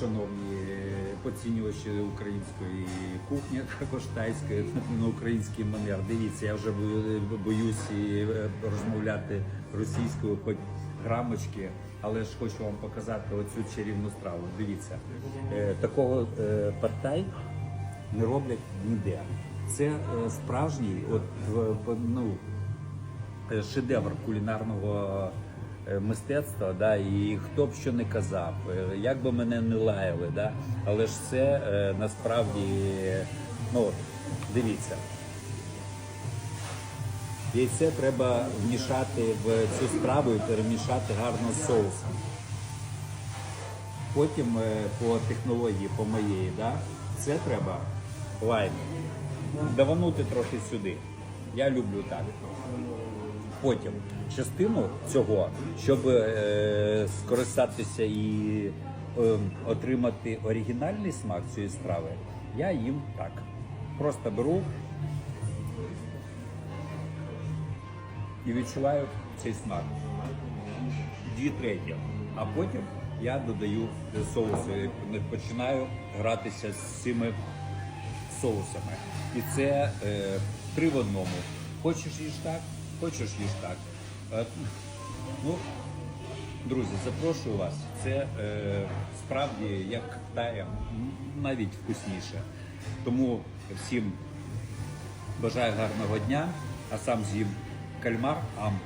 шановні поцінювачі української кухні, також тайської на український манер. Дивіться, я вже бою- боюсь е, розмовляти російською, хоч грамочки, але ж хочу вам показати оцю чарівну страву. Дивіться, е, такого е, партай не роблять ніде. Це справжній, от ну, шедевр кулінарного мистецтва, да, і хто б що не казав, е, як би мене не лаяли, да, але ж це е, насправді, е, ну, дивіться. Яйце треба вмішати в цю страву і перемішати гарно з соусом. Потім е, по технології, по моєї, да, це треба лайм. Даванути трохи сюди. Я люблю так. Потім частину цього, щоб е, скористатися і е, отримати оригінальний смак цієї страви, я їм так. Просто беру і відчуваю цей смак. Дві треті. А потім я додаю соуси, починаю гратися з цими соусами. І це е, три в одному. Хочеш їж так, хочеш їж так. Е, ну, друзі, запрошую вас. Це е, справді як тає, навіть вкусніше. Тому всім бажаю гарного дня, а сам з'їм кальмар, ам.